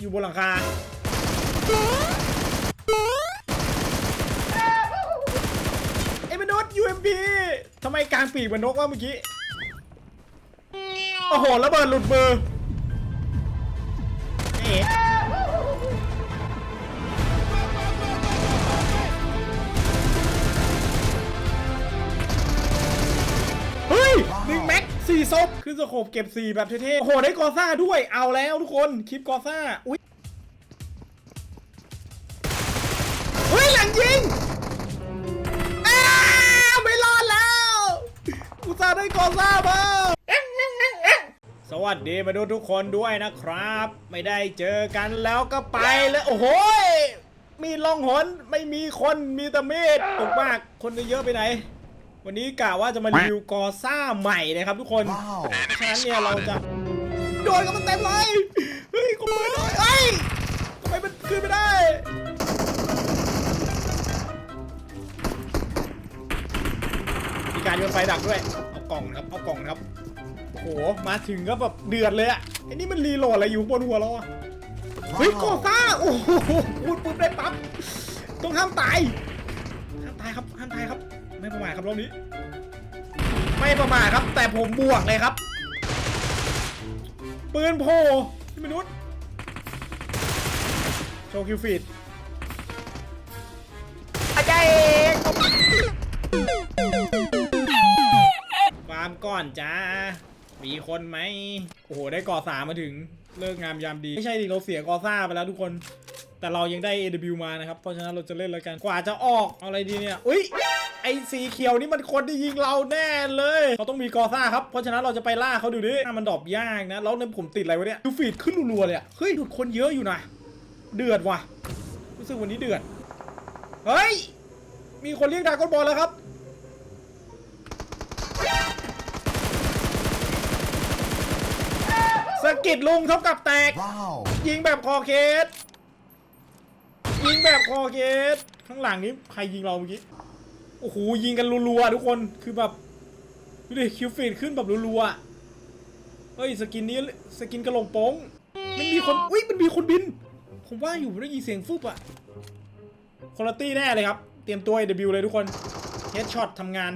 อยู่บนหลังคาไอ้มนุษย์ UMP ทำไมกลางปีกมันนกวะเมื่อกี้ โอ้โหระเบิดหลุดมือเอ๊ะ สี่ศพขึ้นสโคปเก็บสี่แบบเท่ๆโอ้โหได้กอซ่าด้วยเอาแล้วทุกคนคลิปกอซ่าอุ้ยเฮ้ยหลังยิงอ้าวไม่รอดแล้วอุตส่าได้กอซ่ามาสวัสดีมาดูทุกคนด้วยนะครับ ไม่ได้เจอกันแล้วก็ไปเลยโอ้โหมีล่องหนไม่มีคนมีแต่เมฆตกมากคนจะเยอะไปไหน วันนี้กะว่าจะมารีวิวกอซ่าใหม่นะครับทุกคน Wow. เพราะฉะนั้นเนี่ยเราจะโดนกันมันเต็มเลยเฮ้ยขโมยหน่อยเฮ้ยทำไมมันขึ้นไม่ได้มีการโยนไฟดักด้วยเอากล่องนะครับเอากล่องนะครับโอ้โหมาถึงก็แบบเดือดเลยอะไอ้นี่มันรีโหลดอะไรอยู่บนหัวเราอะเฮ้ยกอซ่าโอ้โหพูดปุ๊บได้ปั๊บต้องห้ามตายห้ามตายครับห้ามตายครับ ไม่ประมาทครับรอบนี้ ไม่ประมาทครับ แต่ผมบวกเลยครับ ปืนโพที่มนุษย์โชว์คิวฟีดอาจารย์เอกฟาร์มก่อนจ้า มีคนไหม โอ้โห ได้ก่อสามมาถึง เลิกงามยามดี ไม่ใช่ดิเราเสียกอซ่าไปแล้วทุกคน แต่เรายังได้ AW มานะครับ เพราะฉะนั้นเราจะเล่นแล้วกัน กว่าจะออก เอาอะไรดีเนี่ย อุ้ย ไอ้สีเขียวนี่มันคนที่ยิงเราแน่เลยเขาต้องมีกอซ่าครับเพราะฉะนั้นเราจะไปล่าเขาดูดิถ้ามันดรอปยากนะ แล้วเนี่ยผมติดอะไรวะเนี่ยดูฟีดขึ้นรัวๆเลยอะเฮ้ยดูดคนเยอะอยู่นะเดือดว่ะรู้สึกวันนี้เดือดเฮ้ยมีคนเรียกดรากอนบอลแล้วครับสะกิดลุงเท่ากับแตก Wow. ยิงแบบคอเคส ยิงแบบคอเคส ข้างหลังนี้ใครยิงเราเมื่อกี้ โอ้โหยิงกันรัวๆทุกคนคือแบบดูดิคิวฟีดขึ้นแบบรัวๆเฮ้ยสกินนี้สกินกระโหลกโป้งมันมีคนอุ้ยมันมีคนบิน ผมว่าอยู่ได้ยินเสียงฟึบอะคุณภาพแน่เลยครับ เตรียมตัว AW เลยทุกคนเฮดช็อตทำงาน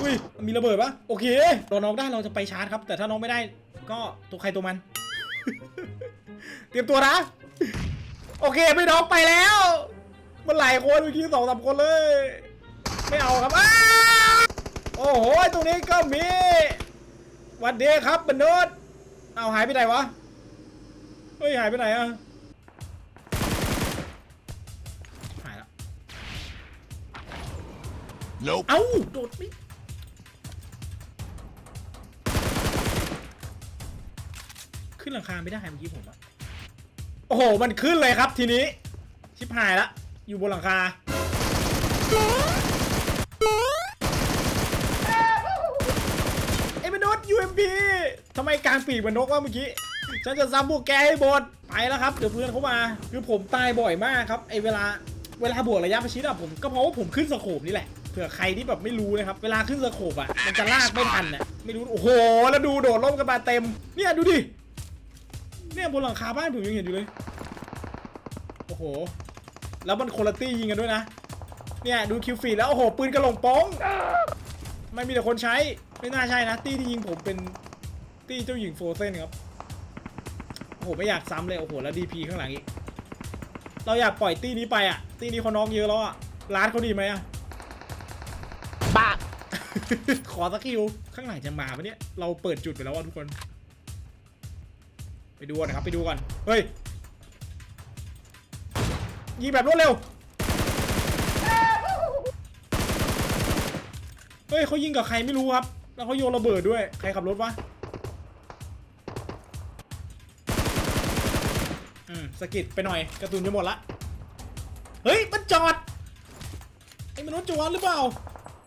อุ้ยมีระเบิดปะโอเคโดนน้องได้เราจะไปชาร์จครับ แต่ถ้าน้องไม่ได้ก็ตัวใครตัวมัน เตรียมตัวนะ โอเคไม่น้องไปแล้ว มันหลายคนเมื่อกี้สองสามคนเลย ไม่เอาครับอ้าโอ้โหตรงนี้ก็มีหวันเดครับบรรนุษเอาหายไปไหนวะเฮ้ยหายไปไหนอะหายแล้ว Nope. เอ้าโดดไม่ขึ้นหลังคาไม่ได้เมื่อกี้ผมอะ โอ้โห มันขึ้นเลยครับทีนี้ ชิบหายละ อยู่บนหลังคา ไอ้มนุษย์ UMP ทำไมกลางปีกมันนกวะเมื่อกี้ ฉันจะซ้ำพวกแกให้หมด ไปแล้วครับ เดี๋ยวเพื่อนเขามา คือผมตายบ่อยมากครับ ไอ้เวลา เวลาบวกระยะประชิดอะผมก็เพราะว่าผมขึ้นสโคปนี่แหละเผื่อใครที่แบบไม่รู้นะครับ เวลาขึ้นสโคปอะมันจะลากไม่ทันอะไม่รู้ โอ้โห แล้วดูโดดร่มกันมาเต็ม เนี่ยดูดิ เนี่ยบนหลังคาบ้านผมยังเห็นอยู่เลย โอ้โห แล้วมันคนละตี้ยิงกันด้วยนะ เนี่ยดูคิวฟีดแล้วโอ้โหปืนกระโหลกโป้งไม่มีแต่คนใช้ ไม่น่าใช่นะ ตี้ที่ยิงผมเป็นตี้เจ้าหญิงโฟเซนครับ โอ้โหไม่อยากซ้ำเลยโอ้โหแล้วดีพีข้างหลังอีก เราอยากปล่อยตี้นี้ไปอะ ตี้นี้เขาน้องเยอะแล้วอะ ร้านเขาดีไหมอะบ้าขอสักคิวข้างหลังจะมาปะเนี่ย เราเปิดจุดไปแล้วอะทุกคน ไปดูก่อนนะครับไปดูก่อนเฮ้ยยิงแบบรวดเร็วเฮ้ยเขายิงกับใครไม่รู้ครับ แล้วเขาโยนระเบิดด้วยใครขับรถวะอืมสกิดไปหน่อยกระตุนจะหมดละเฮ้ยมันจอดไอ้มนุษย์จวัดหรือเปล่า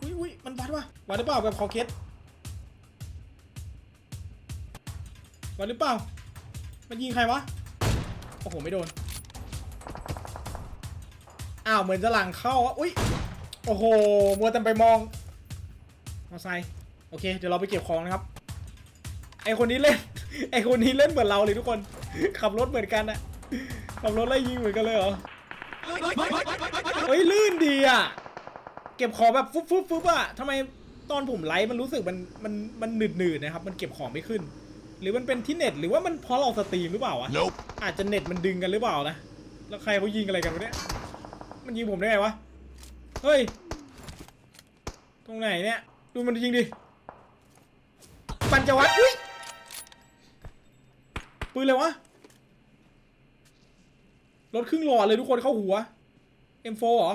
อุ้ยอุ้ยมันวัดวะวัดหรือเปล่าแบบคอเคสวัดหรือเปล่า มันยิงใครวะ โอ้โห ไม่โดน อ้าว เหมือนจะหลังเข้าอะอุ้ย โอ้โห มัวแต่ไปมองมอไซค์โอเค เดี๋ยวเราไปเก็บของนะครับ ไอคนนี้เล่น ไอคนนี้เล่นเหมือนเราเลยทุกคน ขับรถเหมือนกันอะขับรถไล่ยิงเหมือนกันเลยเหรอ เฮ้ย ลื่นดีอะเก็บของแบบฟุ๊บฟุ๊บฟุ๊บอะทำไมตอนผมไลฟ์มันรู้สึกมันมันมันหนืดหนืดนะครับ มันเก็บของไม่ขึ้น หรือมันเป็นที่เน็ตหรือว่ามันเพราะเราสตรีมหรือเปล่าวะ Nope. อาจจะเน็ตมันดึงกันหรือเปล่านะ แล้วใครเขายิงอะไรกันวะเนี่ย มันยิงผมได้ไงวะ เฮ้ย ตรงไหนเนี่ย ดูมันยิงดิ ปัญจวัตรอุ้ย ปืนเลยวะ รถครึ่งหลอดเลยทุกคนเข้าหัว M4 เหรอ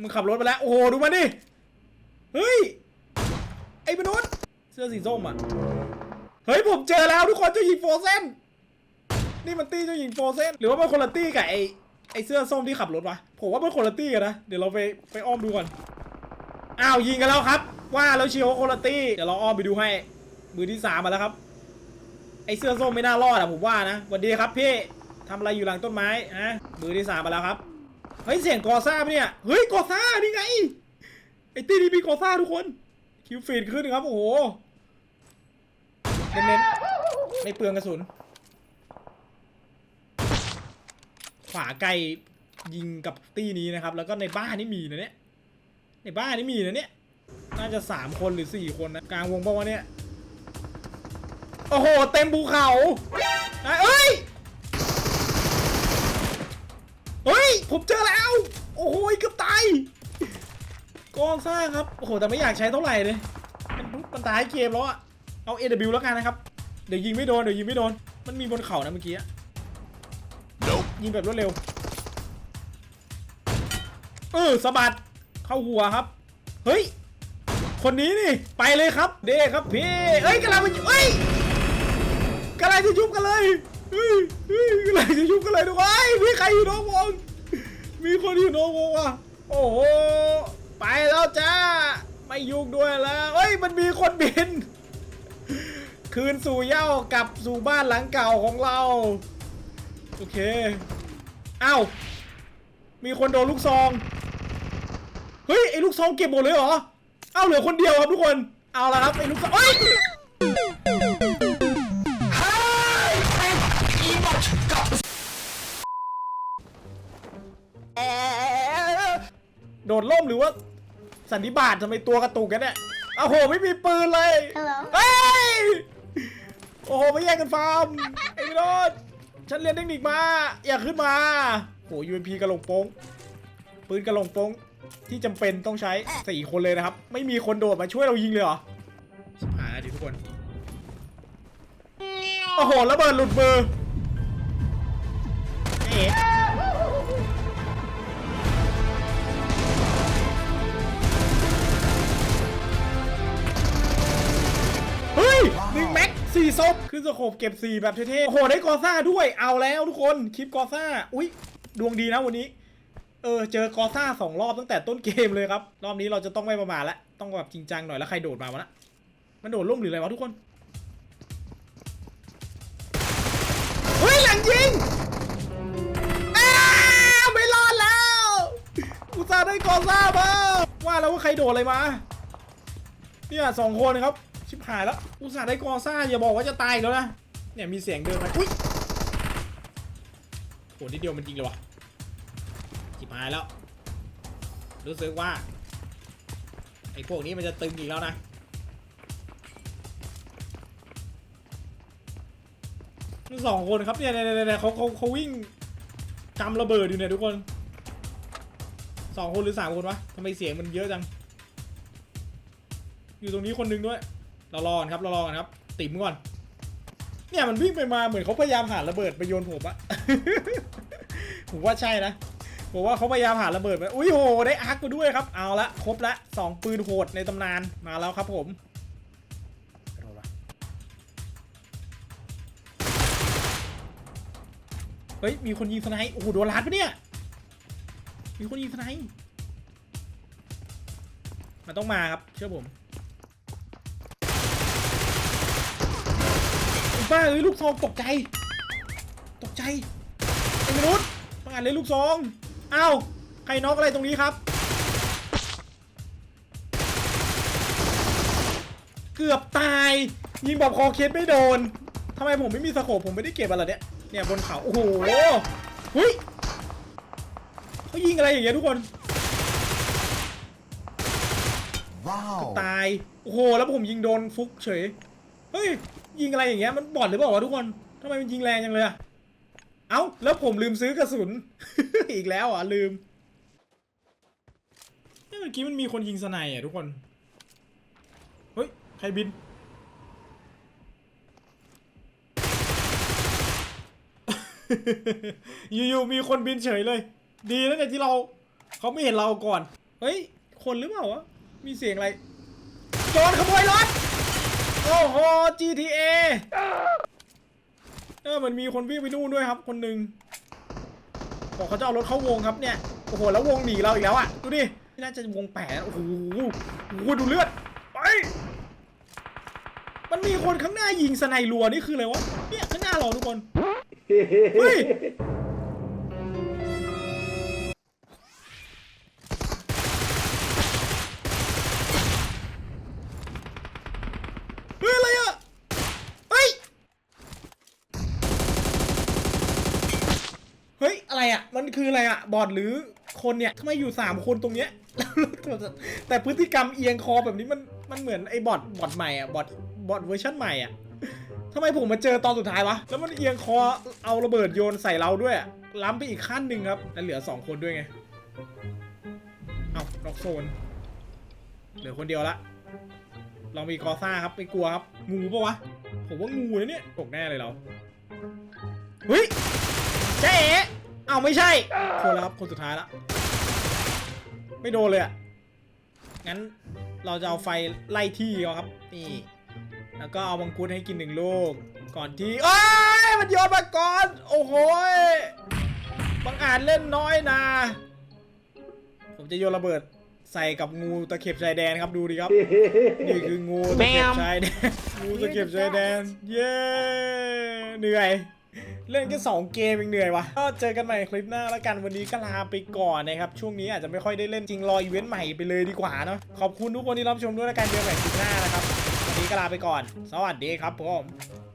มึงขับรถไปแล้ว โอ้โห ดูมันดิ เฮ้ย ไอ้มนุษย์เสื้อสีส้มอะ เฮ้ยผมเจอแล้วทุกคนเจะยิงโฟเซนนี่มันตี้เจ้าหญิงโฟเซนหรือว่ามันคนละตี้กับไอไอเสื้อส้มที่ขับรถวะผมว่ามันคนละตี้กันนะเดี๋ยวเราไปไปอ้อมดูก่อนอ้าวยิงกันแล้วครับ ว่าแล้วเชียวว่าคนละตี้เดี๋ยวเราอ้อมไปดูให้ มือที่สามมาแล้วครับ ไอเสื้อส้มไม่น่ารอดอะผมว่านะสวัสดีครับพี่ทำอะไรอยู่หลังต้นไม้ฮะมือที่สามมาแล้วครับเฮ้ยเสียงกอซ่าเนี่ยเฮ้ยกอซ่านี่ไงไอตี้นี่มีกอซ่าทุกคนคิวฟีดขึ้นครับโอ้โห เน้นๆไม่เปลืองกระสุน ขวาไกลยิงกับตี้นี้นะครับ แล้วก็ในบ้านนี่มีนะเนี่ย ในบ้านนี่มีนะเนี่ย น่าจะสามคนหรือสี่คนนะ กลางวงเปล่าวะเนี่ย โอ้โห เต็มภูเขาเอ้ย เฮ้ย ผมเจอแล้ว โอ้โหเกือบตายกองสร้างครับ โอ้โห แต่ไม่อยากใช้เท่าไหร่เลย มันมันตายเกมแล้วอะ เอา AW แล้วกันนะครับ เดี๋ยวยิงไม่โดน เดี๋ยวยิงไม่โดน มันมีบนเขานะเมื่อกี้อะ Nope. ยิงแบบรวดเร็ว เออสะบัด เข้าหัวครับ เฮ้ย คนนี้นี่ ไปเลยครับ เด้ครับพี่เอ้ยกำลังมันเอ้ยกำลังจะยุบกันเลยเฮ้ยเฮ้ยกำลังจะยุบกันเลยทุกคนเอ้ยมีใครอยู่นอกวง มีคนอยู่นอกวงว่ะ โอ้โห ไปแล้วจ้า ไม่ยุ่งด้วยแล้วเอ้ย มันมีคนบิน คืนสู่เหย้ากลับสู่บ้านหลังเก่าของเรา โอเคอ้าวมีคนโดนลูกซอง เฮ้ยไอ้ลูกซองเก็บหมดเลยเหรอ เอ้าเหลือคนเดียวครับทุกคน เอาละครับไอ้ลูกซองเอ้ยโดดล่มหรือว่าสันนิบาตทำไมตัวกระตุกกันเนี่ยโอ้โหไม่มีปืนเลย Hello เฮ้ย โอ้โหไม่แย่งกันฟาร์มไอ้พี่โนดฉันเรียนเทคนิคมา อย่าขึ้นมาโห UMP กระโหลกโป้งปืนกระโหลกโป้งที่จำเป็นต้องใช้สี่คนเลยนะครับ ไม่มีคนโดดมาช่วยเรายิงเลยเหรอชิบหายแล้วดิทุกคนโอ้โหระเบิดหลุดมือเอ๊ะเฮ้ยหนึ่งแม็ก สี่ศพคือสโคบเก็บสี่แบบเท่ๆโอ้โหได้กอซ่าด้วยเอาแล้วทุกคนคลิปกอซ่าอุ้ยดวงดีนะวันนี้ เออเจอกอซ่าสองรอบตั้งแต่ต้นเกมเลยครับ รอบนี้เราจะต้องไม่ประมาทแล้วต้องแบบจริงจังหน่อยแล้วใครโดดมาวะนะมันโดดล่มหรืออะไรวะทุกคนเฮ้ยหลังยิงอ้าวไม่รอดแล้วอุตส่าห์ได้กอซ่ามาว่าแล้วว่าใครโดดอะไรมาเนี่ยสองคนครับ ชิบหายแล้ว อุตส่าห์ได้กอซ่าอย่าบอกว่าจะตายแล้วนะ เนี่ยมีเสียงเดินมาอุ้ยโหนิดเดียวมันจริงเลยวะชิบหายแล้ว รู้สึกว่าไอ้พวกนี้มันจะตึงอีกแล้วนะทั้งสองคนครับเนี่ยเนี่ยเนี่ยเนี่ยเขาเขาเขาวิ่งกำระเบิดอยู่เนี่ยทุกคนสองคนหรือสามคนวะทำไมเสียงมันเยอะจัง อยู่ตรงนี้คนหนึงด้วย เรารอกันครับเรารอกันครับ ติ๋มก่อน เนี่ยมันวิ่งไปมาเหมือนเขาพยายามหาระเบิดไปโยนผมอะ ผมว่าใช่นะผมว่าเขาพยายามหาระเบิดไปอุ้ยโหได้อาร์คมาด้วยครับ เอาละครบละสองปืนโหดในตำนานมาแล้วครับผมกระโดดวะเฮ้ยมีคนยิงสไนป์โอ้โหโดนลัดปะเนี่ย มีคนยิงสไนป์มันต้องมาครับ เชื่อผม ไอ้บ้าเอ้ยลูกซองตกใจ ตกใจไอ้มนุษย์มาอ่านเลยลูกซองอ้าวใครน็อกอะไรตรงนี้ครับ เกือบตายยิงแบบคอเคสไม่โดนทำไมผมไม่มีสโคปผมไม่ได้เก็บอะไรเนี่ยเนี่ยบนเขาโอ้โหเฮ้ยเขายิงอะไรอย่างเงี้ยทุกคน Wow. ตาย โอ้โห แล้วผมยิงโดนฟุกเฉย เฮ้ย ยิงอะไรอย่างเงี้ยมันบอดหรือเปล่าวะทุกคนทำไมมันยิงแรงจังเลยอะเอ้าแล้วผมลืมซื้อกระสุน อีกแล้วอะลืมเมื่อกี้มันมีคนยิงสไนด์อะทุกคน เฮ้ย ใครบิน อยู่ๆมีคนบินเฉยเลย ดีนะเนี่ยที่เราเขาไม่เห็นเราก่อน เฮ้ย คนหรือเปล่าวะ มีเสียงอะไรโจรขโมยรถ โอ้โห GTA เออมันมีคนวิ่งไปนู่นด้วยครับ คนหนึ่งบอกเขาจะเอารถเข้าวงครับเนี่ย โอ้โห แล้ววงหนีเราอีกแล้วอะ ดูดิ น่าจะวงแปดโอ้โหโอ้โหดูเลือด ไป มันมีคนข้างหน้ายิงสไนรัวนี่คืออะไรวะ เนี่ยข้างหน้าเราทุกคน เฮ้ย มันคืออะไรอะบอดหรือคนเนี่ยทำไมอยู่สามคนตรงเนี้ย แต่พฤติกรรมเอียงคอแบบนี้มันมันเหมือนไอ้บอดบอดใหม่อะบอดบอดเวอร์ชันใหม่อะทำไมผมมาเจอตอนสุดท้ายวะ แล้วมันเอียงคอเอาระเบิดโยนใส่เราด้วย ล้ำไปอีกขั้นหนึ่งครับแล้วเหลือสองคนด้วยไง เอาล็อกโซน เหลือคนเดียวละ ลองมีกอซ่าครับไม่กลัวครับ งูปะวะ ผมว่างูนะเนี่ยตกแน่เลยเรา เฮ้ยเจ๊ เอ๋เอาไม่ใช่คนแล้วครับคนสุดท้ายละ ไม่โดนเลยอะงั้นเราจะเอาไฟไล่ที่เขาครับ นี่ แล้วก็เอามังคุดให้กินหนึ่งลูก ก่อนที่โอ้ยมันโยนมาก่อน โอ้โหบังอาจเล่นน้อยนะ ผมจะโยนระเบิดใส่กับงูตะเข็บชายแดนครับดูดิครับ นี่คืองูตะเข็บชายแดน งูตะเข็บชายแดน เย้ เหนื่อย เล่นแค่สองเกมเองเหนื่อยวะก็เจอกันใหม่คลิปหน้าแล้วกันวันนี้ก็ลาไปก่อนนะครับ ช่วงนี้อาจจะไม่ค่อยได้เล่นจริงรออีเวนต์ใหม่ไปเลยดีกว่าเนาะขอบคุณทุกคนที่รับชมด้วยแล้วกันเจอกันใหม่คลิปหน้านะครับวันนี้ก็ลาไปก่อน สวัสดีครับผม